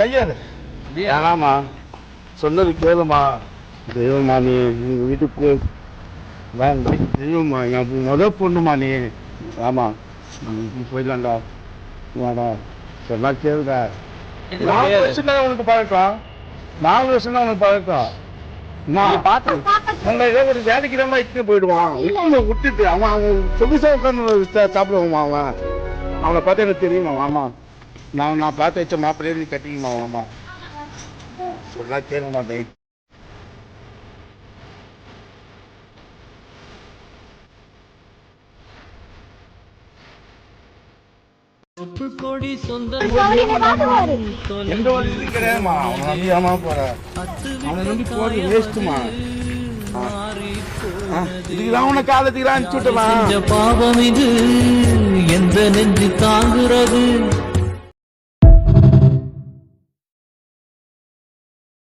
கையாரு ஏனாமா சொன்னது கேளுமா. தெய்வமா நீ எங்க வீட்டுக்கு வேண்டாம். தெய்வமா என் முத பொண்ணுமா நீ. ஆமா. நீ போயிடலாம்டா. வாடா. சொன்னா கேளுடா. நாலு வருஷம் தான் உனக்கு பழக்கம்? நாலு வருஷம் தான் உனக்கு பழக்கம். நான் பார்த்தேன் உங்களை ஏதோ ஒரு வேலைக்கு தான் இட்டு போயிடுவான். விட்டுட்டு அவன் அவன் சொகுசா உட்காந்து சாப்பிடுவான் அவன். அவனை பார்த்து எனக்கு தெரியுமா ஆமா நான் நான் பார்த்து வச்ச மாப்பிள்ளையே நீ கட்டிக்குமா ஆமா சொன்னா கொடி எந்த ஒரு இது கிடையாதுமா அவன் நம்பி ஏமா போற? அவனை நம்பி போறது வேஸ்ட்டுமா? இதுக்குதான் உன காலத்துக்கு அனுப்பிச்சு விட்டலாம் செஞ்ச பாவம் இது? எந்த நெஞ்சு தாங்குறது?